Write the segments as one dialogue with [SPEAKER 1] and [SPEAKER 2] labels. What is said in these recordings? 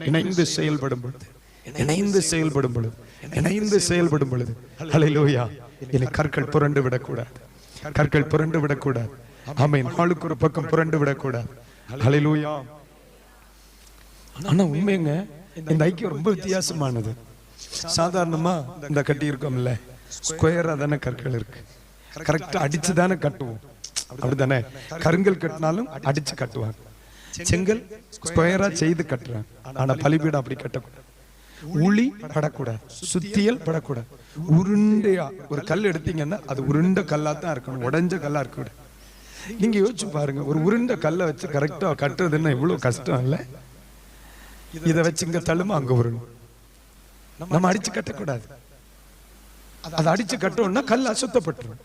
[SPEAKER 1] இணைந்து செயல்படும் பொழுது இணைந்து செயல்படும் பொழுது இணைந்து செயல்படும் பொழுது ஹalleluya. இனி கற்கள் புரண்டு விடக்கூடாது. கற்கள் புரண்டு விடக்கூடாது. ஆமென். ஆளுக்கு ஒரு பக்கம் புரண்டு விடக்கூடாது. ஹalleluya. ஆனா உண்மைங்க இந்த ஐக்கியம் ரொம்ப வித்தியாசமானது. சாதாரணமா இந்த கட்டி இருக்கோம்ல ஸ்கொயரா தானே கற்கள் இருக்கு. கரெக்டா அடிச்சு தானே கட்டுவோம். அப்படிதானே கருங்கல் கட்டினாலும் அடிச்சு கட்டுவாங்க. செங்கல் ஸ்கொயரா செய்து கட்டுறாங்க ஆனா பலிபீடம் அப்படி கட்டக்கூடாது. உளி படக்கூடாது. சுத்தியல் படக்கூடாது. உருண்டையா ஒரு கல் எடுத்தீங்கன்னா அது உருண்ட கல்லா தான் இருக்கணும். உடைஞ்ச கல்லா இருக்கக்கூடாது நீங்க யோசிச்சு பாருங்க. ஒரு உருண்ட கல்லை வச்சு கரெக்டா கட்டுறதுன்னா எவ்வளவு கஷ்டம் இல்லை? இதை வச்சு இங்க தள்ளுமா? அங்க வரணும் நம்ம அடிச்சு கட்டக்கூடாது. அதை அடிச்சு கட்டணும்னா கல் அசுத்தப்பட்டுரும்.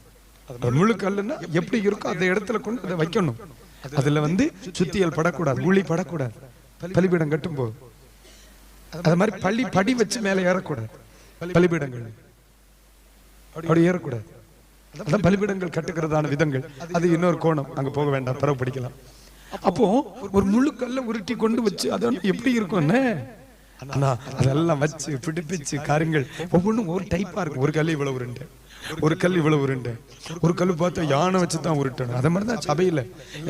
[SPEAKER 1] முழு கல்லுன்னா எப்படி இருக்கோ அந்த இடத்துல கொண்டு அதை வைக்கணும். அதுல வந்து சுத்தியல் படக்கூடாது உளி படக்கூடாது. பலிபீடம் கட்டும் போது அது மாதிரி பள்ளி படி வச்சு மேல ஏறக்கூடாது. பலிபீடங்கள். அப்படி ஏறக்கூடாது. அதான் பலிபீடங்கள் கட்டுக்கிறதான விதங்கள். அது இன்னொரு கோணம். அங்க போக வேண்டாம் பிறகு படிக்கலாம். அப்போ ஒரு முழு கல்ல உருட்டி கொண்டு வச்சு அது எப்படி இருக்கும்னு ஆனா அதெல்லாம் வச்சு பிடிப்பிச்சு காரியங்கள் ஒவ்வொன்றும் ஒரு டைப்பா இருக்கும் ஒரு கல் இவ்வளவு ரெண்டு ஒரு கல் இவ்வளவு உருண்டு. ஒரு கல் பார்த்தா யானை வச்சு தான் உருட்டணும். அதே மாதிரி தான் சபையில.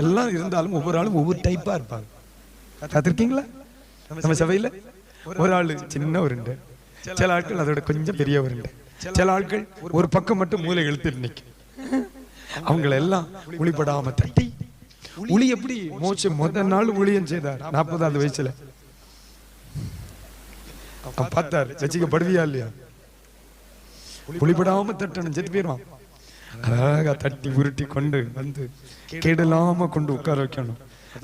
[SPEAKER 1] எல்லாம் இருந்தாலும் ஒவ்வொரு ஆளும் ஒவ்வொரு டைப்பா இருப்பாங்க. பார்த்திருக்கீங்களா நம்ம சபையில? ஒரு ஆளு சின்ன உருண்டை. சில ஆட்கள் அதோட கொஞ்சம் பெரிய உருண்டை. சில ஆட்கள் ஒரு பக்கம் மட்டும் மூளை இழுத்துட்டு நிற்கும் அவங்கள எல்லாம் ஒளிப்படாம தட்டி. உளி எப்படி? மோச்சு முதல் நாள் ஒளியம் செய்தார். நாற்பதாவது வயசுல. அவன் பார்த்தார். ரசிக்கப்படுவியா இல்லையா? புளிப்படாம தட்டணும். செத்து போயிடுவான். அழகா தட்டி உருட்டி கொண்டு வந்து கேடலாம கொண்டு உட்கார வைக்கணும்.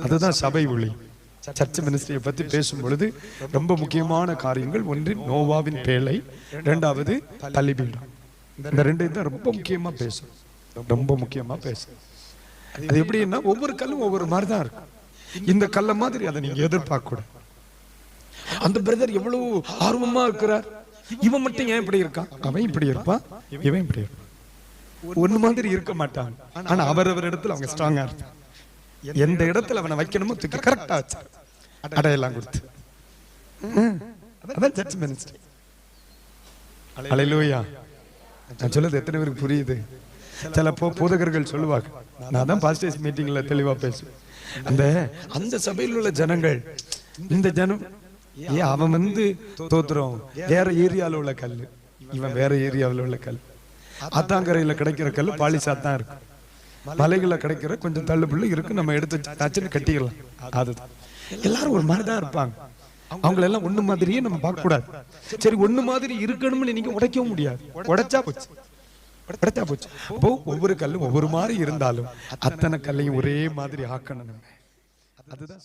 [SPEAKER 1] அதுதான் சபை ஒளி. சர்ச் மினிஸ்ட்ரியை பத்தி பேசும் பொழுது ரொம்ப முக்கியமான காரியங்கள். ஒன்று நோவாவின் பேழை. இரண்டாவது பள்ளிபீடம் இந்த ரெண்டையும் தான் ரொம்ப முக்கியமா பேசும். ரொம்ப முக்கியமா பேசும். அது எப்படின்னா ஒவ்வொரு கல்லும் ஒவ்வொரு மாதிரி தான் இருக்கும். இந்த கல்லை மாதிரி அதை நீங்க எதிர்பார்க்க கூடாது அந்த பிரதர் எவ்வளவு ஆர்வமா இருக்கிறார்? இவன் மட்டும் ஏன் இப்படி இருக்கான்? அவன் இப்படி இருப்பான் இவன் இப்படி இருப்பான். ஒண்ணு மாதிரி இருக்க மாட்டான். ஆனா அவரவர் இடத்துல அவங்க ஸ்ட்ராங்கா இருப்பான் எந்த இடத்துல அவனை வைக்கணுமோ தூக்கி கரெக்டா வச்சு அடையெல்லாம் கொடுத்து. அதான் ஜட்ஜ் மினிஸ்டர் அலையிலூயா நான் சொல்லுது எத்தனை பேருக்கு புரியுது? சில போ போதகர்கள் சொல்லுவாங்க. நான் தான் பாஸ்டேஜ் மீட்டிங்ல தெளிவா பேசுவேன். அந்த அந்த சபையில் உள்ள ஜனங்கள் இந்த ஜனம் ஏன் அவன் வந்து தோத்துறோம். வேற ஏரியால உள்ள கல் இவன் வேற ஏரியாவில் உள்ள கல். ஆத்தாங்கரையில கிடைக்கிற கல் பாலிசா தான் இருக்கும் மலைகளில் கிடைக்கிற கொஞ்சம் தள்ளுபுள்ளு இருக்கு. நம்ம எடுத்து தச்சுன்னு கட்டிக்கலாம் அதுதான். எல்லாரும் ஒரு மாதிரி தான் இருப்பாங்க. அவங்கள எல்லாம் ஒண்ணு மாதிரியே நம்ம பார்க்க கூடாது சரி ஒண்ணு மாதிரி இருக்கணும்னு நீங்க உடைக்கவும் முடியாது. உடைச்சா போச்சு. உடைச்சா போச்சு. அப்போ ஒவ்வொரு கல்லும் ஒவ்வொரு மாதிரி இருந்தாலும் அத்தனை கல்லையும் ஒரே மாதிரி ஆக்கணும் நம்ம. அதுதான்